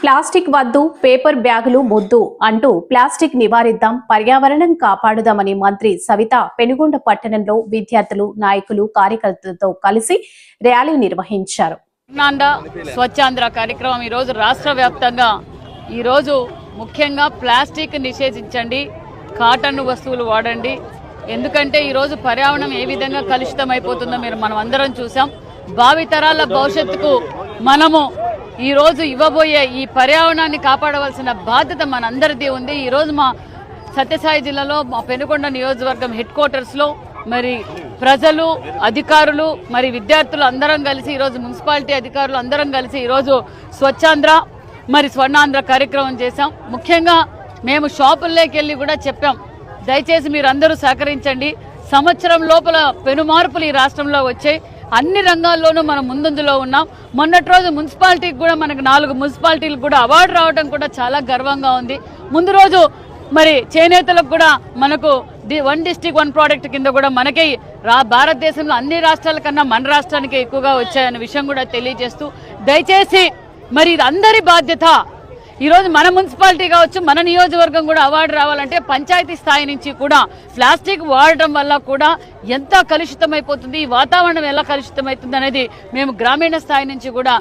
Plastic వద్దు paper బ్యాగులు ముద్దు అంటూ ప్లాస్టిక్ నివారిద్దాం పర్యావరణం కాపాడుదామని మంత్రి సవిత పెనుగొండ పట్టణంలో విద్యార్థులు నాయకులు కార్యకర్తలతో కలిసి ర్యాలీ నిర్వహించారు. స్వచ్ఛాంధ్ర కార్యక్రమం ఈరోజు రాష్ట్ర వ్యాప్తంగా. ఈరోజు ముఖ్యంగా ప్లాస్టిక్ నిషేధించండి కాటన్ వస్తువులు వాడండి. ఎందుకంటే ఈరోజు పర్యావరణం ఏ విధంగా కలుషితం అయిపోతుందో మీరు మనం అందరం చూసాం భావితరాల భవిష్యత్తుకు మనము ఈరోజు ఇవ్వబోయే ఈ పర్యావరణాన్ని కాపాడవలసిన బాధ్యత మనందరిది ఉంది. ఈరోజు మా సత్యసాయి జిల్లాలో మా పెనుకొండ నియోజకవర్గం హెడ్ క్వార్టర్స్లో మరి ప్రజలు అధికారులు మరి విద్యార్థులు అందరం కలిసి ఈరోజు మున్సిపాలిటీ అధికారులు అందరం కలిసి ఈరోజు స్వచ్ఛాంధ్ర మరి స్వర్ణాంధ్ర కార్యక్రమం చేశాం. ముఖ్యంగా మేము షాపుల్లోకి వెళ్ళి కూడా చెప్పాం. దయచేసి మీరు అందరూ సహకరించండి. సంవత్సరం లోపల పెను మార్పులు ఈ రాష్ట్రంలో వచ్చాయి. అన్ని రంగాల్లోనూ మనం ముందుందులో ఉన్నాం. మొన్నటి రోజు మున్సిపాలిటీకి కూడా మనకు నాలుగు మున్సిపాలిటీలకు కూడా అవార్డు రావడం కూడా చాలా గర్వంగా ఉంది. ముందు రోజు మరి చేనేతలకు కూడా మనకు the one district one product కింద కూడా మనకి రా భారతదేశంలో అన్ని రాష్ట్రాల కన్నా మన రాష్ట్రానికి ఎక్కువగా వచ్చాయన్న విషయం కూడా తెలియజేస్తూ దయచేసి మరి ఇది అందరి బాధ్యత. ఈరోజు మన మున్సిపాలిటీ కావచ్చు మన నియోజకవర్గం కూడా అవార్డు రావాలంటే పంచాయతీ స్థాయి నుంచి కూడా ప్లాస్టిక్ వాడటం వల్ల కూడా ఎంత కలుషితమైపోతుంది ఈ వాతావరణం ఎలా కలుషితమవుతుంది అనేది మేము గ్రామీణ స్థాయి నుంచి కూడా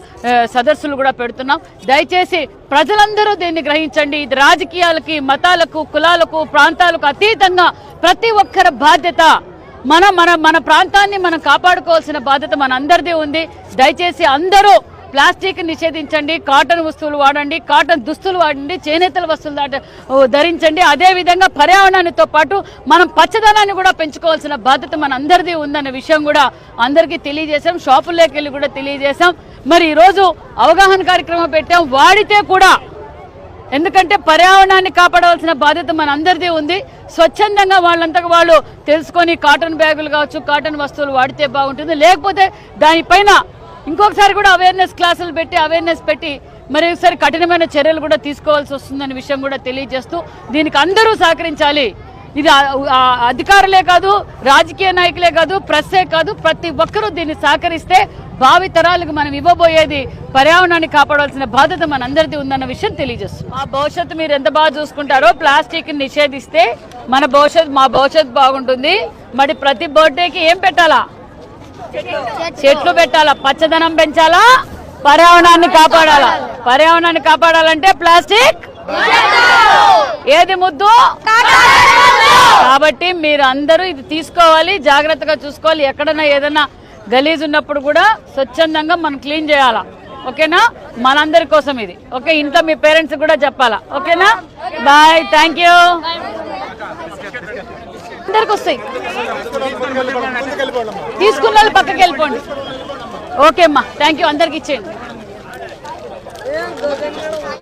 సదస్సులు కూడా పెడుతున్నాం. దయచేసి ప్రజలందరూ దీన్ని గ్రహించండి. ఇది రాజకీయాలకి మతాలకు కులాలకు ప్రాంతాలకు అతీతంగా ప్రతి ఒక్కరి బాధ్యత. మన మన మన ప్రాంతాన్ని మనం కాపాడుకోవాల్సిన బాధ్యత మన అందరిది ఉంది. దయచేసి అందరూ ప్లాస్టిక్ నిషేధించండి కాటన్ వస్తువులు వాడండి కాటన్ దుస్తులు వాడండి చేనేతల వస్తువులు ధరించండి. అదేవిధంగా పర్యావరణానితో పాటు మనం పచ్చదనాన్ని కూడా పెంచుకోవాల్సిన బాధ్యత మన అందరిది ఉందన్న విషయం కూడా అందరికీ తెలియజేశాం. షాపుల్లోకి వెళ్ళి కూడా తెలియజేశాం. మరి ఈరోజు అవగాహన కార్యక్రమం పెట్టాం. వాడితే కూడా ఎందుకంటే పర్యావరణాన్ని కాపాడవలసిన బాధ్యత మన అందరిది ఉంది. స్వచ్ఛందంగా వాళ్ళంతకు వాళ్ళు తెలుసుకొని కాటన్ బ్యాగులు కావచ్చు కాటన్ వస్తువులు వాడితే బాగుంటుంది. లేకపోతే దానిపైన ఇంకొకసారి కూడా అవేర్నెస్ క్లాసులు పెట్టి అవేర్నెస్ పెట్టి మరి ఒకసారి కఠినమైన చర్యలు కూడా తీసుకోవాల్సి వస్తుందనే విషయం కూడా తెలియజేస్తూ దీనికి అందరూ సహకరించాలి. ఇది అధికారులే కాదు రాజకీయ నాయకులే కాదు ప్రెస్సే కాదు ప్రతి ఒక్కరూ దీన్ని సహకరిస్తే భావి తరాలకు మనం ఇవ్వబోయేది పర్యావరణాన్ని కాపాడాల్సిన బాధ్యత మనందరిది ఉందన్న విషయం తెలియజేస్తుంది మా భవిష్యత్తు మీరు ఎంత బాగా చూసుకుంటారో ప్లాస్టిక్ నిషేధిస్తే మన భవిష్యత్తు మా భవిష్యత్తు బాగుంటుంది. మరి ప్రతి బర్త్డేకి ఏం పెట్టాలా? చెట్లు పెట్టాలా? పచ్చదనం పెంచాలా? పర్యావరణాన్ని కాపాడాలా? పర్యావరణాన్ని కాపాడాలంటే ప్లాస్టిక్ ఏది ముద్దు? కాబట్టి మీరు అందరూ ఇది తీసుకోవాలి జాగ్రత్తగా చూసుకోవాలి. ఎక్కడన్నా ఏదైనా గలీజ్ ఉన్నప్పుడు కూడా స్వచ్ఛందంగా మనం క్లీన్ చేయాలా? ఓకేనా? మనందరి కోసం ఇది. ఓకే ఇంట్లో మీ పేరెంట్స్ కూడా చెప్పాలా? ఓకేనా? Bye thank you. అందరికి వస్తాయి. తీసుకున్న వాళ్ళు పక్కకి వెళ్ళిపోండి. ఓకే అమ్మా థ్యాంక్ యూ అందరికి ఇచ్చేయండి.